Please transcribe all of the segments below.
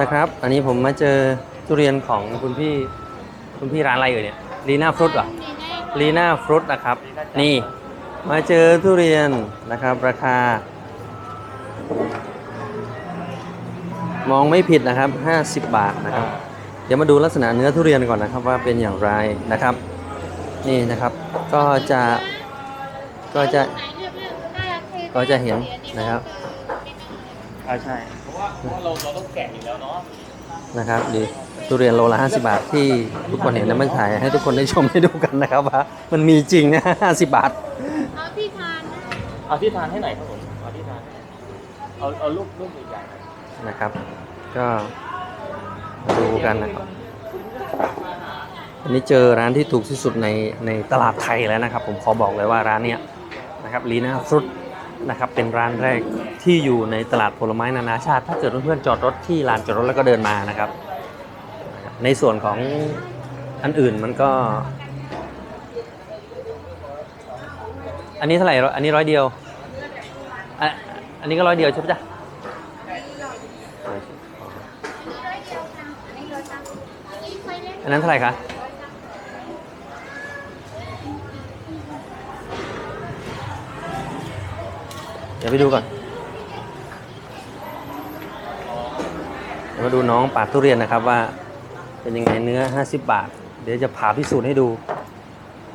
นะครับ อันนี้ผมมาเจอทุเรียนของคุณพี่คุณพี่ร้านอะไรเอ่ยเนี่ยลีน่าฟรุตเหรอลีน่าฟรุตนะครับ นี่มาเจอทุเรียนนะครับ ราคา มองไม่ผิดนะครับ 50 บาทนะครับ เดี๋ยวมาดูลักษณะเนื้อทุเรียนก่อนนะครับว่าเป็นอย่างไรนะครับ นี่นะครับก็จะก็จะก็จะเห็นนะครับอ่าใช่ เพราะว่าเพราะว่าเราเราต้องแกะอยู่แล้วเนาะนะครับดีทุเรียนโลละ50 บาทที่ทุกคนเห็นแล้วมันถ่ายให้ทุกคนได้ชมได้ดูกันนะครับว่ามันมีจริงนะ50 บาท เอาที่ทานนะเอาที่ทานให้หน่อยครับผมเอาที่ทานให้หน่อยเอาเอาลูกลูกใหญ่ๆหน่อยนะครับ ก็มาดูกันนะครับ อันนี้เจอร้านที่ถูกที่สุดในในตลาดไทยแล้วนะครับ ผมขอบอกเลยว่าร้านเนี้ยนะครับลีน่าฟรุตนะครับเป็นร้านแรก ที่อยู่ในตลาดผลไม้นานาชาติ ถ้าเกิดเพื่อนๆจอดรถที่ลานจอดรถแล้วก็เดินมานะครับ ในส่วนของอันอื่นมันก็ อันนี้เท่าไหร่อันนี้ร้อยเดียว อันนี้ก็ร้อยเดียวใช่ไหมจ๊ะอันนั้นเท่าไหร่คะเดี๋ยวไปดูก่อน เดี๋ยว มาดูน้องปาดทุเรียนนะครับว่า เป็นยังไงเนื้อ 50 บาท เดี๋ยวจะผ่าพิสูจน์ให้ดู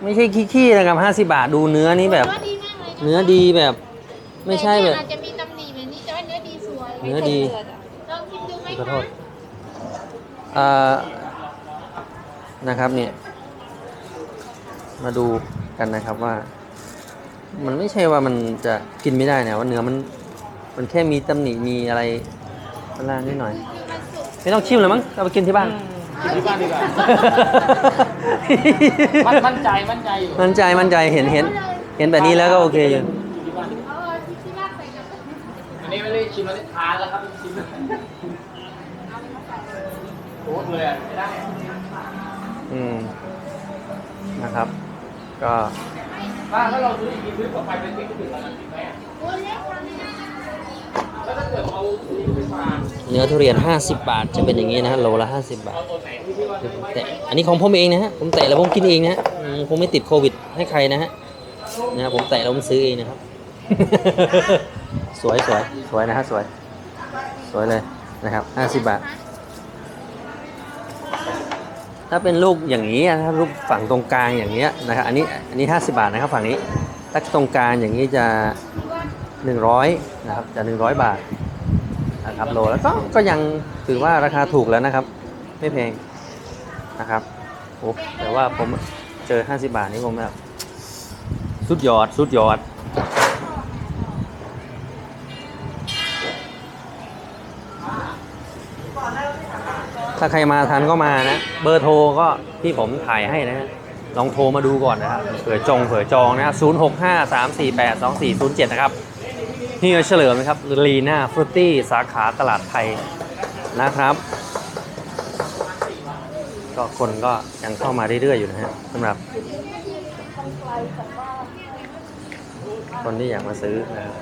ไม่ใช่ขี้ๆนะครับ50 บาทดูเนื้อนี้แบบเนื้อดีมากเลยะเนื้อดีแบบ ไม่ใช่แบบ อาจจะมีตำหนิแบบนี้แต่ว่าเนื้อดีสวยเนื้อดี ลองชิมดูไหมขอคะโทษเอ่อนะครับเนี่ย มาดูกันนะครับว่า มันไม่ใช่ว่ามันจะกินไม่ได้นะว่าเนื้อมัน มันแค่มีตำหนิมีอะไรข้างล่างนิดหน่อย ไม่ต้องชิมเลยมั้งเอาไปกินที่บ้าน กินที่บ้านดีกว่า มั่นมั่นใจมั่นใจอยู่มั่นใจมั่นใจเห็นเห็น เห็นแบบนี้แล้วก็โอเคอยู่ที่บ้านเอาเอาที่ที่ลากใส่กับอันนี้ไม่ได้ชิมแล้วได้ทานแล้วครับชิมโอ้เลยอะไม่ได้อืมนะครับ ก็ถ้าถ้าเราซื้ออีกทีซื้อกลับไปเป็นเด็กก็ถึงขนาดนี้ไหมอะโอ้เล็กทำไม่ได้แล้วถ้าเกิดเอาซื้อไปฝาก เนื้อทุเรียน 50 บาท จะเป็นอย่างนี้นะฮะโลละ50บาทเอาทแต่อันนี้ของผมเองนะฮะผมแตะแล้วผมกินเองนะฮะผมไม่ติดโควิดให้ใครนะฮะนะครับผมแตะแล้วผมซื้อเองนะครับ สวยสวยสวยนะฮะสวย สวยเลยนะครับ 50 บาท ถ้าเป็นลูกอย่างนี้ถ้าลูกฝั่งตรงกลางอย่างเงี้ยนะครับอันนี้อันนี้ 50 บาทนะครับฝั่งนี้ถ้าตรงกลางอย่างนี้จะ 100นะครับจะ 100 บาท นะครับโลแล้วก็ก็ยังถือว่าราคาถูกแล้วนะครับ ไม่แพงนะครับโอ้แต่ว่าผมเจอ 50 บาทนี่ผมแบบสุดยอดสุดยอดถ้าใครมาทันก็มานะ เบอร์โทรก็ที่ผมถ่ายให้นะ ลองโทรมาดูก่อนนะครับเผื่อจองเผื่อจองนะครับ0 6 5 3 4 8 2 4 0 7นะครับ เฮียเฉลิมนะครับลีน่าฟรุตตี้สาขาตลาดไทยนะครับ ก็คนก็ยังเข้ามาเรื่อยๆอยู่นะฮะสำหรับ คนที่อยากมาซื้อนะครับ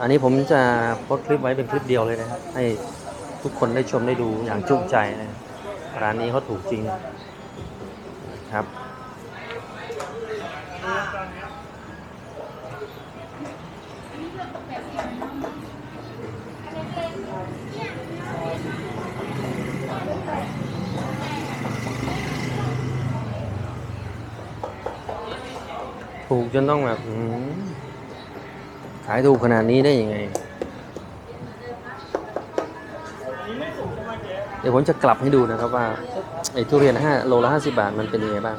อันนี้ผมจะโพสต์คลิปไว้เป็นคลิปเดียวเลยนะครับให้ทุกคนได้ชมได้ดูอย่างจุใจนะร,ร้านนี้เขาถูกจริงครับ ถูกจนต้องแบบขายถูกขนาดนี้ได้ยังไง เดี๋ยวผมจะกลับให้ดูนะครับว่าไอ้ทุเรียนห้าโลละห้าสิบาทมันเป็นยังไงบ้าง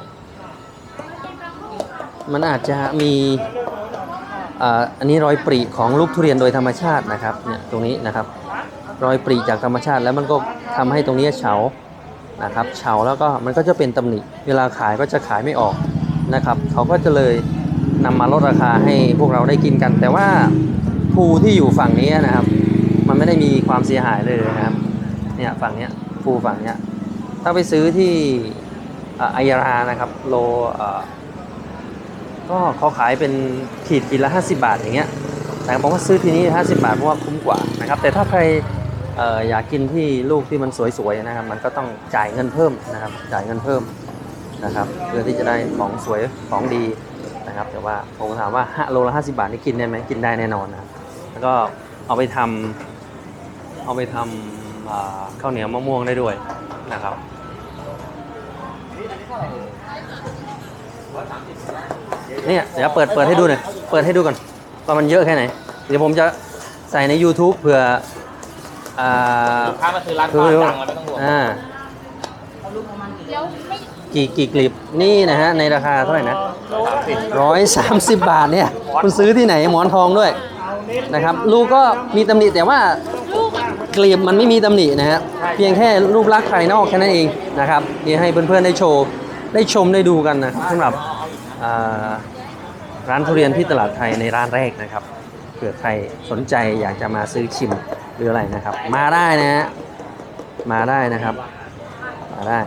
มันอาจจะมีอ่าอันนี้รอยปรีของลูกทุเรียนโดยธรรมชาตินะครับเนี่ยตรงนี้นะครับ รอยปรีจากธรรมชาติแล้วมันก็ทำให้ตรงนี้เฉานะครับเฉาแล้วก็มันก็จะเป็นตำหนิเวลาขายก็จะขายไม่ออกนะครับ เขาก็จะเลย นำมาลดราคาให้พวกเราได้กินกัน แต่ว่าภูที่อยู่ฝั่งนี้นะครับ มันไม่ได้มีความเสียหายเลยนะครับเนี่ยฝั่งเนี้ยภูฝั่งเนี้ยถ้าไปซื้อที่อ่ายารานะครับโลก็เขาขายเป็นขีดกินละ 50 บาทอย่างเงี้ยแต่ผมว่าซื้อที่นี่50 บาทเพราะว่าคุ้มกว่านะครับ แต่ถ้าใครอออยากกินที่ลูกที่มันสวยๆนะครับ มันก็ต้องจ่ายเงินเพิ่มนะครับ จ่ายเงินเพิ่มนะครับ เพื่อที่จะได้ของสวยของดี นะครับ แต่ว่าผมถามว่าห้าโลละ50บาทนี่กินได้ไหมกินได้แน่นอนนะครับแล้วก็เอาไปทำเอาไปทำอ่าข้าวเหนียวมะม่วงได้ด้วยนะครับเนี่ยเดี๋ยวเปิดเปิดให้ดูหน่อยเปิดให้ดูก่อนว่ามันเยอะแค่ไหน เดี๋ยวผมจะใส่ใน YouTube เผื่ออ่าลูกค้ามาซื้อร้านคือป้าดังแล้วไม่ต้องห่วงอ่าแล้วไม่ กี่กี่กลีบนี่นะฮะในราคาเท่าไหร่นะสามสิบร้อยสามสิบบาทเนี่ยคุณซื้อที่ไหนหมอนทองด้วยนะครับลูกก็มีตำหนิแต่ว่าลูกอะกลีบมันไม่มีตำหนินะฮะเพียงแค่รูปลักษณ์ภายนอกแค่นั้นเองนะครับนี่ให้เพื่อนๆได้โชว์ได้ชมได้ดูกันนะสำหรับอ่าร้านทุเรียนที่ตลาดไทยในร้านแรกนะครับเผื่อใครสนใจอยากจะมาซื้อชิมหรืออะไรนะครับ มาได้นะฮะมาได้นะครับ มาได้